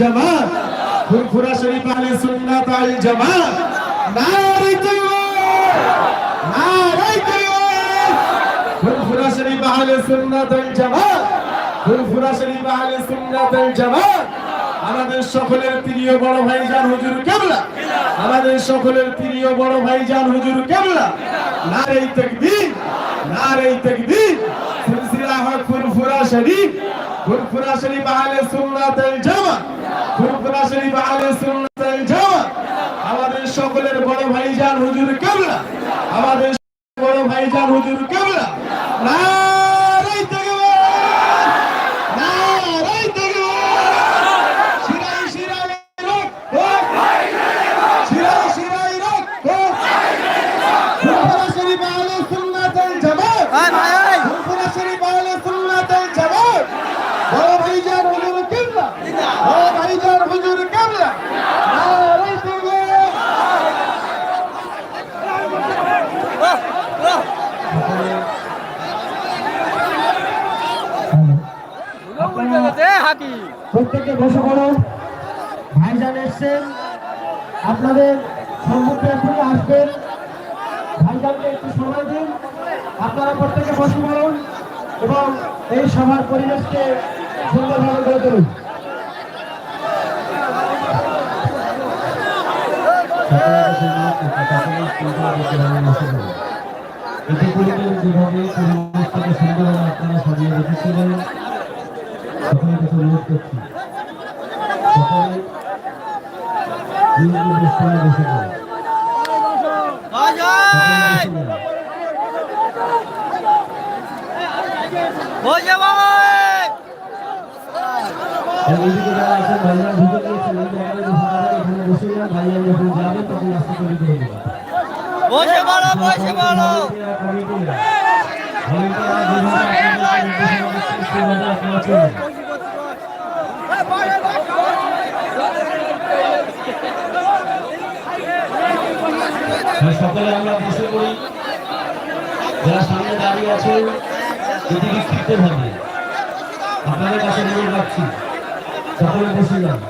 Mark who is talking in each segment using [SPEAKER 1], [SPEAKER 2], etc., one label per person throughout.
[SPEAKER 1] জামাত। ফুরফুরা শরীফ আহলে সুন্নাত ওয়াল জামাত। নারে তাকবীর নারে তাকবীর ফুরফুরা শরীফ আহলে সুন্নাত ওয়াল জামাত। ফুরফুরা শরীফ আহলে সুন্নাত ওয়াল জামাত। আমাদের সকলের প্রিয় বড় ভাইজান হুজুর কেবলা। আমাদের সকলের প্রিয় বড় ভাইজান হুজুর কেবলা। নারে তাকবীর। নারে তাকবীর। সিলসিলা হক ফুরফুরা শরীফ। ফুরফুরা শরীফ আহলে সুন্নাত ওয়াল জামাত। শরীফ আহলে সুন্নাত জামা আমাদের সকলের বড় ভাইজান হুজুর কেবলা, আমাদের বড় ভাইজান হুজুর কেবলা নারে তাকবীর নারে তাকবীর শিরাই শিরাই রক্ত শিরাই শিরাই রক্ত ফুরফুরা শরীফ আহলে সুন্নাত ওয়াল জামাত ফুরফুরা শরীফ আহলে সুন্নাত ওয়াল জামাত বড় ভাইজান হুজুর কেবলা বড় ভাইজান হুজুর কেবলা নারে তাকবীর প্রত্যেকে বসে পড়ুন ভাইজান এসছেন। আপনাদের সম্মুখে এখনই আসবেন। ভাইজানকে একটু সময় দিন। আপনারা প্রত্যেকে বসে পড়ুন এবং এই সভার পরিবেশকে সুন্দরভাবে গড়ে তুলুন।
[SPEAKER 2] ইতিপূর্বে যেভাবে পরিবেশটাকে সুন্দরভাবে আপনারা সাজিয়ে রেখেছিলেন সকলে কিছু অনুরোধ করছি, সকলে নিজ বসে। আর এইদিকে যারা আছেন ফাঁকা থাকে এখানে বসে যান ভাইজান যখন যাবেন তখন রাস্তা তৈরি করে দেবেন
[SPEAKER 3] বসে বলো বসে বলো।
[SPEAKER 2] তাই সকলে আমরা বসে পড়ি। যারা সামনে দাঁড়িয়ে আছেন, যদি বিক্ষিপ্ত ভাবে আপনাদের কাছে অনুরোধ রাখছি, সকলে বসে যান।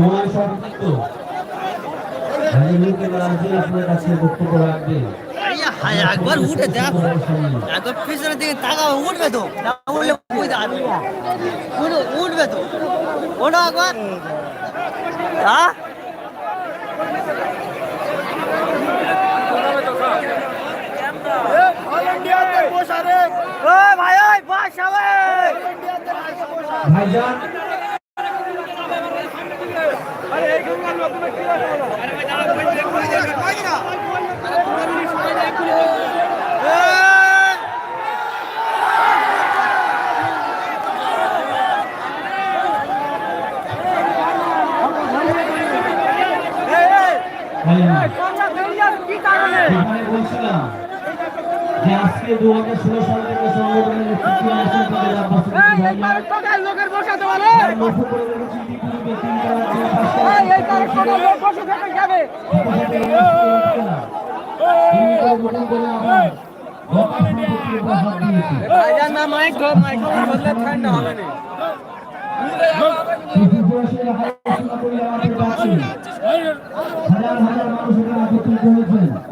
[SPEAKER 2] সময় আপনার কাছে বক্তব্য রাখবেন
[SPEAKER 3] একবার উঠে দেখো। একবার পিছনের দিকে তাকাও উঠবে তো। না উঠলে উঠবে তো। একবার। হ্যাঁ
[SPEAKER 2] ভাইজান ভাইজান যেখানে বলছিলাম যে আজকে দু হাজার ষোলো সাল থেকে সংগঠনের
[SPEAKER 4] ভাইজান না
[SPEAKER 2] হাজার হাজার মানুষ এখানে একত্রিত হয়েছেন